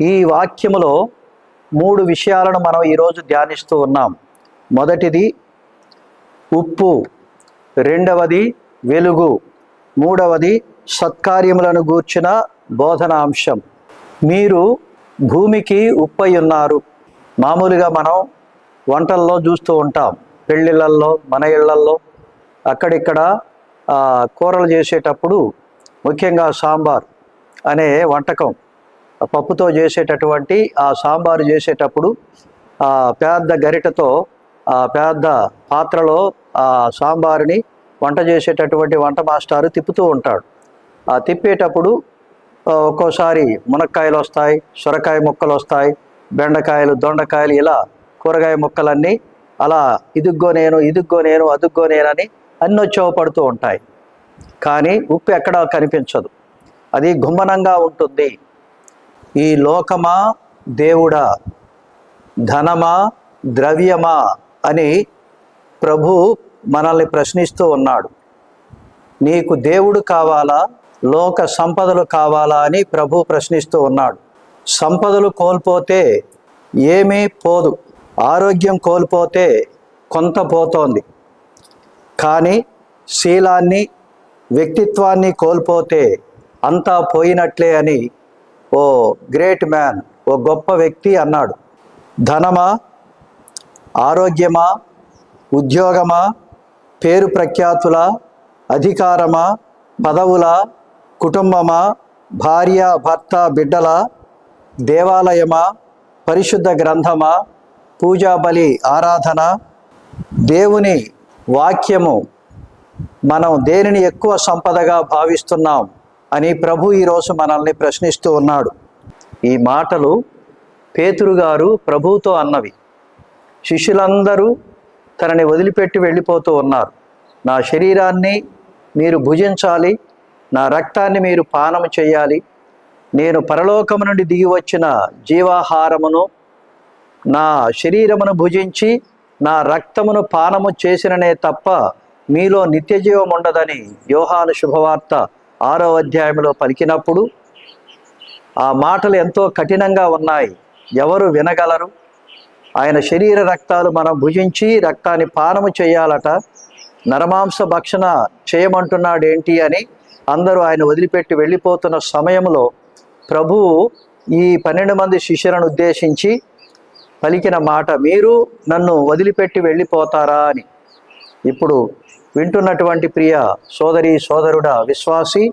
ఈ వాక్యములో మూడు విషయాలను మనం ఈరోజు ధ్యానిస్తూ ఉన్నాం. మొదటిది ఉప్పు. రెండవది వెలుగు. మూడవది సత్కార్యములను గూర్చిన బోధనాంశం. మీరు భూమికి ఉప్పై ఉన్నారు. మామూలుగా మనం వంటల్లో చూస్తూ ఉంటాం. పెళ్ళిళ్ళల్లో మన ఇళ్ళల్లో అక్కడిక్కడ కూరలు చేసేటప్పుడు ముఖ్యంగా సాంబార్ అనే వంటకం. పప్పుతో చేసేటటువంటి ఆ సాంబారు చేసేటప్పుడు ఆ పెద్ద గరిటతో ఆ పెద్ద పాత్రలో ఆ సాంబారుని వంట చేసేటటువంటి వంట మాస్టారు తిప్పుతూ ఉంటాడు. ఆ తిప్పేటప్పుడు ఒక్కోసారి మునక్కాయలు వస్తాయి సొరకాయ ముక్కలు వస్తాయి బెండకాయలు దొండకాయలు ఇలా కూరగాయ ముక్కలన్నీ అలా ఇదిగ్గో నేను ఇదిగ్గో నేను అదుగ్గో నేనని అన్నీ వచ్చేవపడుతూ ఉంటాయి. కానీ ఉప్పు ఎక్కడా కనిపించదు. అది గుమ్మనంగా ఉంటుంది. ఈ లోకమా దేవుడా? ధనమా ద్రవ్యమా? అని ప్రభు మనల్ని ప్రశ్నిస్తూ ఉన్నాడు. నీకు దేవుడు కావాలా? లోక సంపదలు కావాలా? అని ప్రభు ప్రశ్నిస్తూ ఉన్నాడు. సంపదలు కోల్పోతే ఏమీ పోదు. ఆరోగ్యం కోల్పోతే కొంత పోతోంది. కానీ శీలాన్ని వ్యక్తిత్వాన్ని కోల్పోతే అంతా పోయినట్లే అని ఓ గ్రేట్ మ్యాన్ ఓ గొప్ప వ్యక్తి అన్నాడు. ధనమా? ఆరోగ్యమా? ఉద్యోగమా? పేరు ప్రఖ్యాతుల? అధికారమా? పదవుల? కుటుంబమా? భార్య భర్త బిడ్డల? దేవాలయమా? పరిశుద్ధ గ్రంథమా? పూజా బలి ఆరాధన? దేవుని వాక్యము మనం దేనిని ఎక్కువ సంపదగా భావిస్తున్నాం? అని ప్రభు ఈరోజు మనల్ని ప్రశ్నిస్తూ ఉన్నాడు. ఈ మాటలు పేతురు గారు ప్రభువుతో అన్నవి. శిష్యులందరూ తనని వదిలిపెట్టి వెళ్ళిపోతూ ఉన్నారు. నా శరీరాన్ని మీరు భుజించాలి నా రక్తాన్ని మీరు పానం చేయాలి నేను పరలోకము నుండి దిగి వచ్చిన జీవాహారమును నా శరీరమును భుజించి నా రక్తమును పానము చేసిననే తప్ప మీలో నిత్యజీవం ఉండదని యోహాను శుభవార్త ఆరో అధ్యాయంలో పలికినప్పుడు ఆ మాటలు ఎంతో కఠినంగా ఉన్నాయి. ఎవరు వినగలరు? ఆయన శరీర రక్తాలు మనం భుజించి రక్తాన్ని పానము చేయాలట నరమాంస భక్షణ చేయమంటున్నాడు ఏంటి అని అందరూ ఆయన వదిలిపెట్టి వెళ్ళిపోతున్న సమయంలో ప్రభువు ఈ పన్నెండు మంది శిష్యులను ఉద్దేశించి పలికిన మాట మీరు నన్ను వదిలిపెట్టి వెళ్ళిపోతారా అని. ఇప్పుడు వింటున్నటువంటి ప్రియ సోదరి సోదరుడా విశ్వాసి